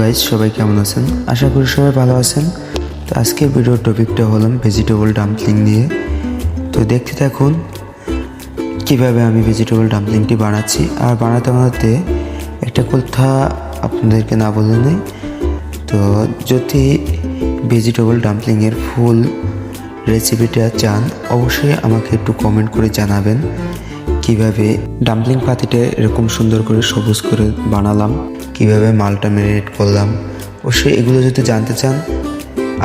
Guys সবাই কেমন আছেন? আশা করি সবাই ভালো আছেন। তো আজকের ভিডিওর টপিকটা হলাম ভেজিটেবল ডাম্পলিং নিয়ে। তো দেখতে থাকুন কীভাবে আমি ভেজিটেবল ডাম্পলিংটি বানাচ্ছি। আর বানাতে বানাতে একটা কথা আপনাদেরকে না বলে নেই। তো যদি ভেজিটেবল ডাম্পলিংয়ের ফুল রেসিপিটা চান, অবশ্যই আমাকে একটু কমেন্ট করে জানাবেন। কীভাবে ডাম্পলিং পাতিটা এরকম সুন্দর করে সবুজ করে বানালাম, কীভাবে মালটা ম্যারিনেট করলাম, অবশ্যই এগুলো যদি জানতে চান,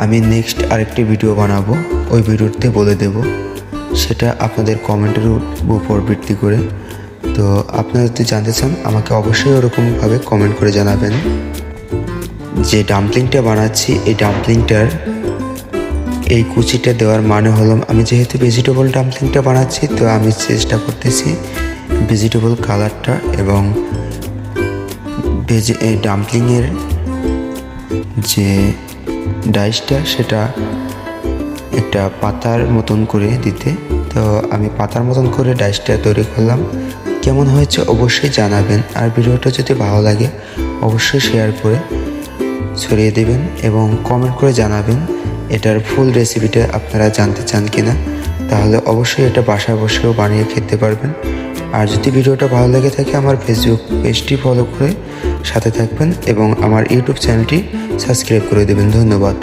আমি নেক্সট আরেকটি ভিডিও বানাবো, ওই ভিডিওতে বলে দেব। সেটা আপনাদের কমেন্টের উপর ভিত্তি করে। তো আপনারা যদি জানতে চান, আমাকে অবশ্যই ওরকমভাবে কমেন্ট করে জানাবেন। যে ডাম্পলিংটা বানাচ্ছি, এই ডাম্পলিংটার এই কুচিটা দেওয়ার মানে হলো, আমি যেহেতু ভেজিটেবল ডাম্পলিংটা বানাচ্ছি, তো আমি চেষ্টা করতেছি ভেজিটেবল কালারটা এবং ভেজি এই ডাম্পলিংয়ের যে ডাইসটা সেটা একটা পাতার মতন করে দিতে। তো আমি পাতার মতন করে ডাইসটা তৈরি করলাম। কেমন হয়েছে অবশ্যই জানাবেন। আর ভিডিওটা যদি ভালো লাগে, অবশ্যই শেয়ার করে ছড়িয়ে দেবেন এবং কমেন্ট করে জানাবেন। এটার ফুল রেসিপিটা আপনারা জানতে চান কিনা, তাহলে অবশ্যই এটা বাসায় বসেও বানিয়ে খেতে পারবেন। আর যদি ভিডিওটা ভালো লেগে থাকে, আমার ফেসবুক পেজটি ফলো করে সাথে থাকবেন এবং আমার ইউটিউব চ্যানেলটি সাবস্ক্রাইব করে দেবেন। ধন্যবাদ।